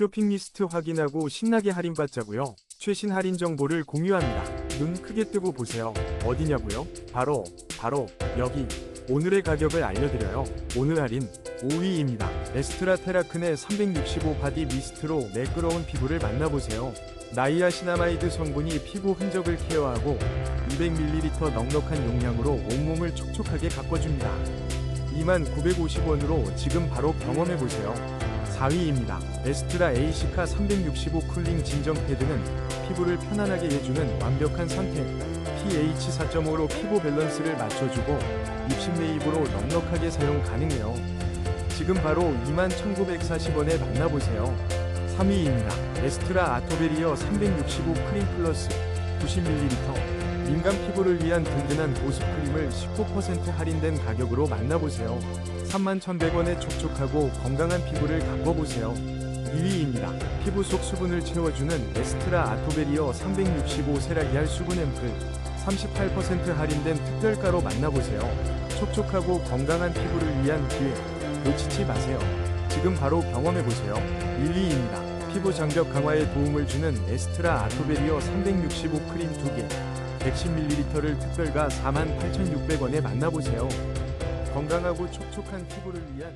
쇼핑 리스트 확인하고 신나게 할인받자고요. 최신 할인 정보를 공유합니다. 눈 크게 뜨고 보세요. 어디냐고요? 바로 바로 여기. 오늘의 가격을 알려드려요. 오늘 할인 5위입니다. 에스트라 테라큰의 365 바디 미스트로 매끄러운 피부를 만나보세요. 나이아시나마이드 성분이 피부 흔적을 케어하고 200ml 넉넉한 용량으로 온몸을 촉촉하게 가꿔줍니다. 2950원으로 지금 바로 경험해보세요. 4위입니다. 에스트라 에이시카 365 쿨링 진정 패드는 피부를 편안하게 해주는 완벽한 선택. pH 4.5로 피부 밸런스를 맞춰주고 입심 매입으로 넉넉하게 사용 가능해요. 지금 바로 21,940원에 만나보세요. 3위입니다. 에스트라 아토베리어 365 크림 플러스 90ml 민감 피부를 위한 든든한 보습 크림을 19% 할인된 가격으로 만나보세요. 31,100원에 촉촉하고 건강한 피부를 가꿔보세요. 2위입니다. 피부 속 수분을 채워주는 에스트라 아토베리어 365 세라기알 수분 앰플 38% 할인된 특별가로 만나보세요. 촉촉하고 건강한 피부를 위한 기회 놓치지 마세요. 지금 바로 경험해보세요. 1위입니다. 피부 장벽 강화에 도움을 주는 에스트라 아토베리어 365 크림 2개 110ml를 특별가 48,600원에 만나보세요. 건강하고 촉촉한 피부를 위한